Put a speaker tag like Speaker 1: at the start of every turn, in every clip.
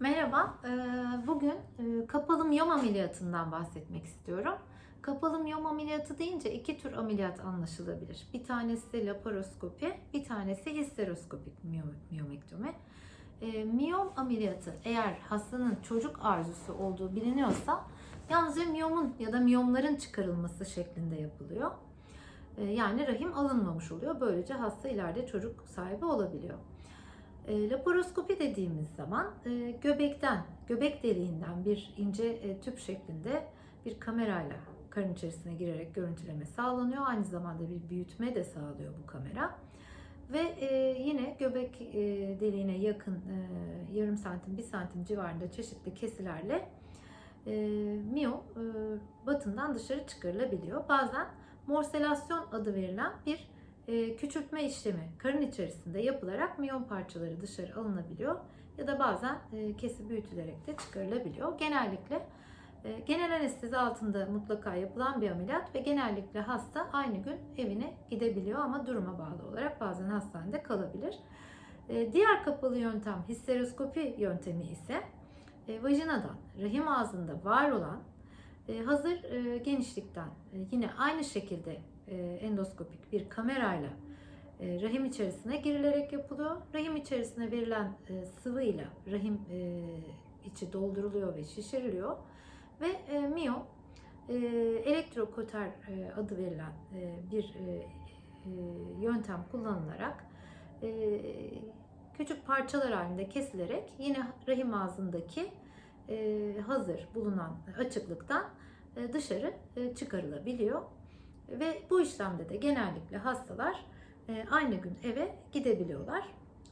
Speaker 1: Merhaba, e, bugün e, kapalı miyom ameliyatından bahsetmek istiyorum. Kapalı miyom ameliyatı deyince iki tür ameliyat anlaşılabilir. Bir tanesi laparoskopi, bir tanesi histeroskopik miyom- miyomektomi. E, Miyom ameliyatı eğer hastanın çocuk arzusu olduğu biliniyorsa yalnızca miyomun ya da miyomların çıkarılması şeklinde yapılıyor. E, Yani rahim alınmamış oluyor. Böylece hasta ileride çocuk sahibi olabiliyor. E, laparoskopi dediğimiz zaman e, göbekten, göbek deliğinden bir ince e, tüp şeklinde bir kamerayla karın içerisine girerek görüntüleme sağlanıyor. Aynı zamanda bir büyütme de sağlıyor bu kamera. Ve e, yine göbek e, deliğine yakın e, yarım santim, bir santim civarında çeşitli kesilerle e, miyom e, batından dışarı çıkarılabiliyor. Bazen morselasyon adı verilen bir e, küçültme işlemi karın içerisinde yapılarak miyom parçaları dışarı alınabiliyor ya da bazen e, kesip büyütülerek de çıkarılabiliyor. Genellikle e, genel anestezi altında mutlaka yapılan bir ameliyat ve genellikle hasta aynı gün evine gidebiliyor ama duruma bağlı olarak bazen hastanede kalabilir. E, Diğer kapalı yöntem histeroskopi yöntemi ise e, vajinadan rahim ağzında var olan e, hazır e, genişlikten e, yine aynı şekilde endoskopik bir kamerayla e, rahim içerisine girilerek yapılıyor. Rahim içerisine verilen e, sıvıyla rahim e, içi dolduruluyor ve şişiriliyor ve e, miyom e, elektrokoter e, adı verilen e, bir e, e, yöntem kullanılarak e, küçük parçalar halinde kesilerek yine rahim ağzındaki e, hazır bulunan açıklıktan e, dışarı e, çıkarılabiliyor. Ve bu işlemde de genellikle hastalar e, aynı gün eve gidebiliyorlar.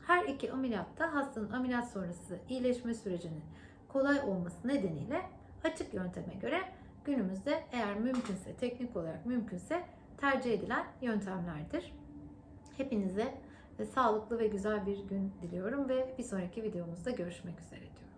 Speaker 1: Her iki ameliyatta hastanın ameliyat sonrası iyileşme sürecinin kolay olması nedeniyle açık yönteme göre günümüzde eğer mümkünse, teknik olarak mümkünse tercih edilen yöntemlerdir. Hepinize e, sağlıklı ve güzel bir gün diliyorum ve bir sonraki videomuzda görüşmek üzere diyorum.